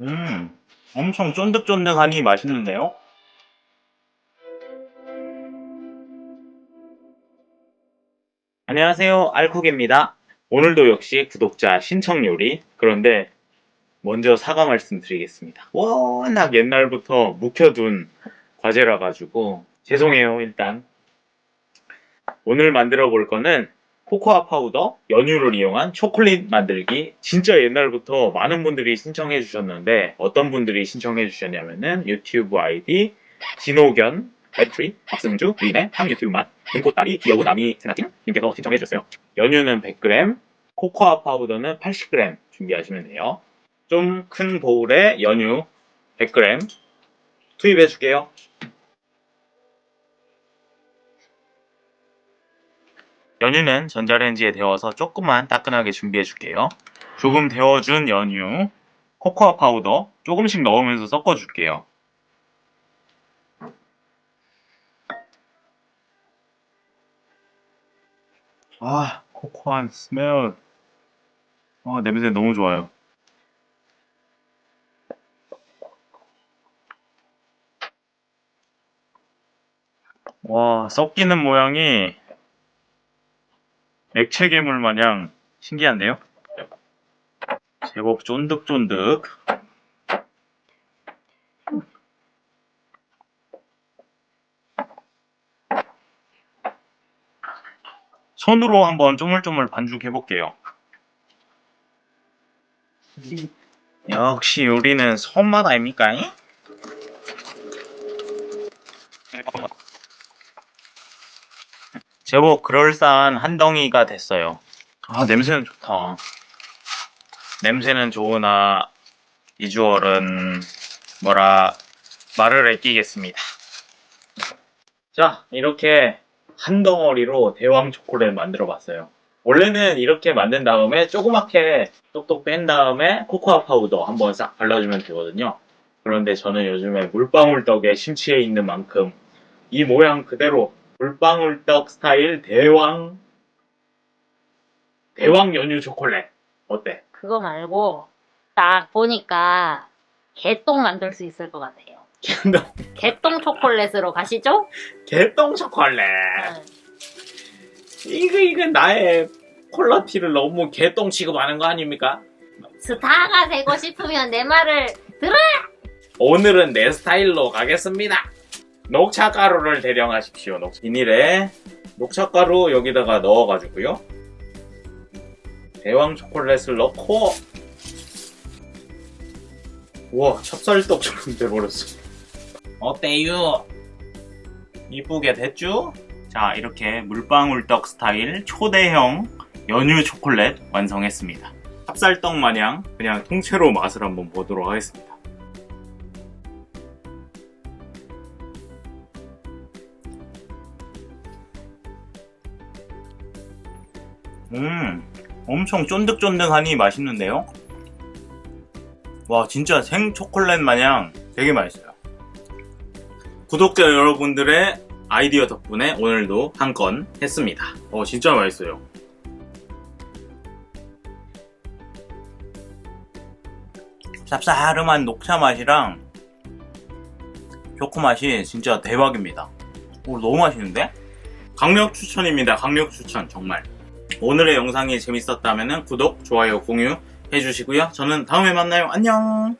음, 엄청 쫀득쫀득하니 맛있는데요? 안녕하세요, 알쿡입니다. 오늘도 역시 구독자 신청 요리. 그런데 먼저 사과 말씀드리겠습니다. 워낙 옛날부터 묵혀둔 과제라 가지고 죄송해요, 일단. 오늘 만들어 볼 거는 코코아 파우더, 연유를 이용한 초콜릿 만들기. 진짜 옛날부터 많은 분들이 신청해 주셨는데 어떤 분들이 신청해 주셨냐면은 유튜브 아이디 진호견, 배트리, 박승주, 리네, 한 유튜브만, 금꽃다리, 귀여운 아미, 세나팀 님께서 신청해 주셨어요. 연유는 100g, 코코아 파우더는 80g 준비하시면 돼요. 좀 큰 보울에 연유 100g 투입해 줄게요. 연유는 전자레인지에 데워서 조금만 따끈하게 준비해 줄게요. 조금 데워준 연유, 코코아 파우더 조금씩 넣으면서 섞어 줄게요. 아, 코코아 스멜. 아, 냄새 너무 좋아요. 와, 섞이는 모양이 액체 괴물 마냥 신기한데요? 제법 쫀득쫀득. 손으로 한번 쪼물쪼물 반죽해 볼게요. 역시 요리는 손맛 아닙니까? 잉? 제법 그럴싸한 한 덩이가 됐어요. 아, 냄새는 좋다. 냄새는 좋으나 비주얼은 뭐라 말을 아끼겠습니다. 자, 이렇게 한 덩어리로 대왕 초콜릿 만들어 봤어요. 원래는 이렇게 만든 다음에 조그맣게 똑똑 뺀 다음에 코코아 파우더 한번 싹 발라주면 되거든요. 그런데 저는 요즘에 물방울 떡에 심취해 있는 만큼 이 모양 그대로 물방울 떡 스타일 대왕 대왕 연유 초콜릿 어때? 그거 말고 딱 보니까 개똥 만들 수 있을 것 같아요. 개똥 초콜릿으로 가시죠? 개똥 초콜릿 응. 이거 이거 나의 퀄러티를 너무 개똥 취급하는 거 아닙니까? 스타가 되고 싶으면 내 말을 들어. 오늘은 내 스타일로 가겠습니다. 녹차 가루를 대령하십시오. 녹- 비닐에 녹차 가루 여기다가 넣어가지고요. 대왕 초콜릿을 넣고 우와 찹쌀떡처럼 돼버렸어. 어때요? 이쁘게 됐죠? 자 이렇게 물방울떡 스타일 초대형 연유 초콜릿 완성했습니다. 찹쌀떡 마냥 그냥 통째로 맛을 한번 보도록 하겠습니다. 음, 엄청 쫀득쫀득하니 맛있는데요? 와, 진짜 생 초콜릿 마냥 되게 맛있어요. 구독자 여러분들의 아이디어 덕분에 오늘도 한 건 했습니다. 어, 진짜 맛있어요. 쌉싸름한 녹차 맛이랑 초코 맛이 진짜 대박입니다. 오, 너무 맛있는데? 강력 추천입니다. 강력 추천, 정말. 오늘의 영상이 재밌었다면 구독, 좋아요, 공유 해주시고요. 저는 다음에 만나요. 안녕!